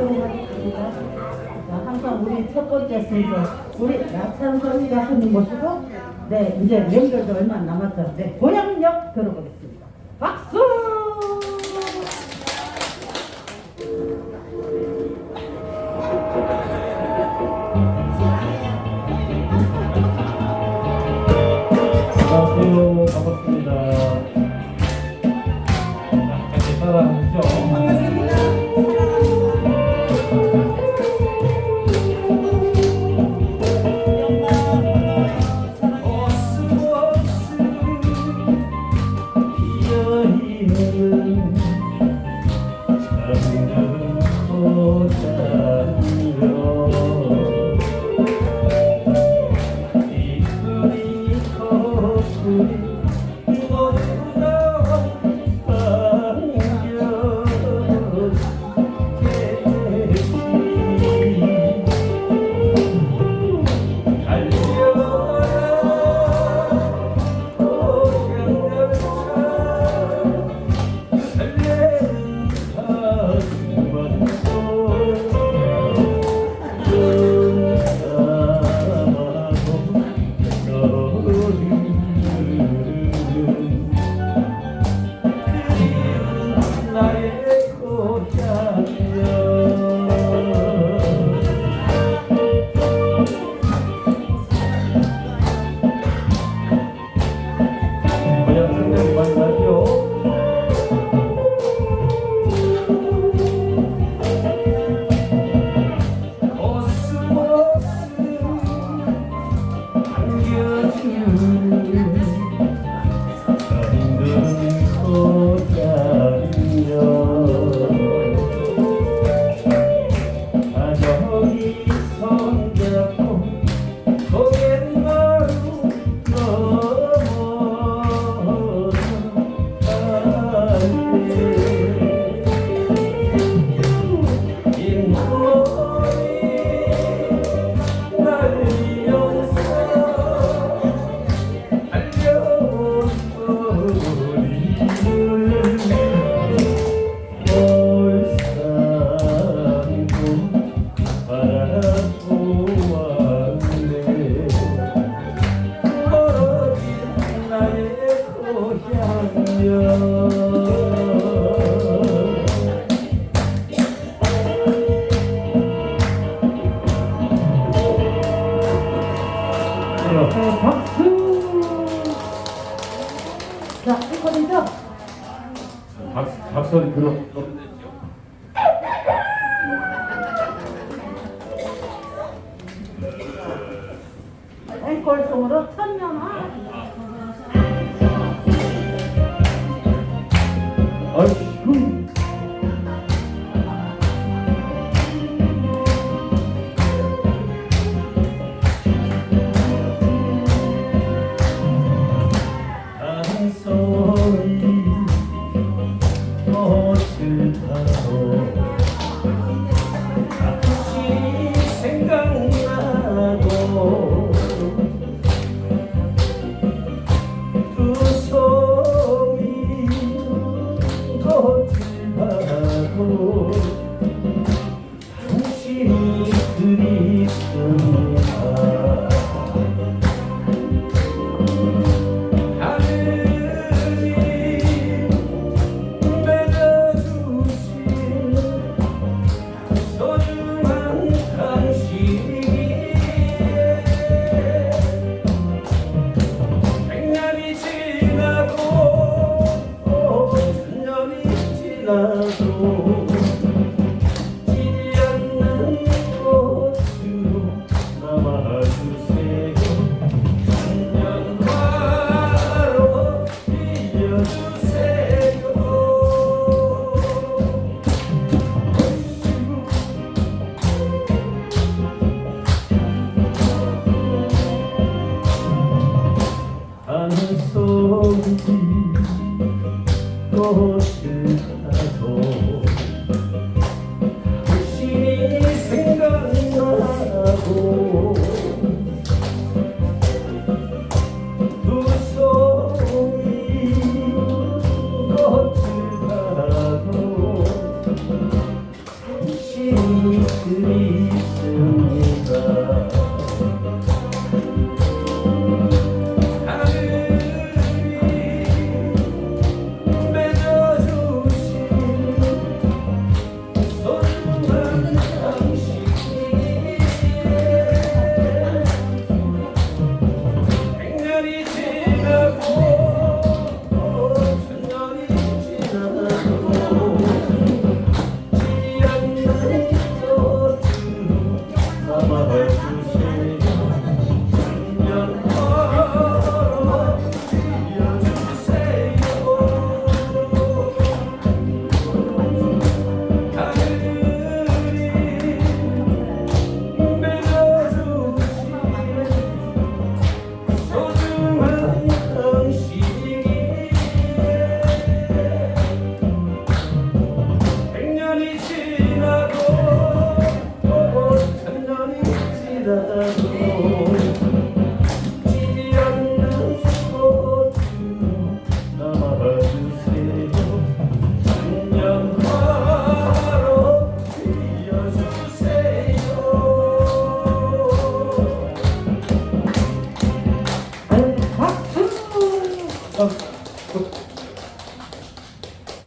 활동합니다. 항상 우리 첫 번째 순서 우리 나창선이가 하는 것이고 네 이제 명절도 얼마 안 남았죠. 네 고향역 들어보겠습니다. 박수. 안녕하세요. 반갑습니다. 같이 따라하시죠. 박, 박선이 들어. 앵콜송으로 love. vida da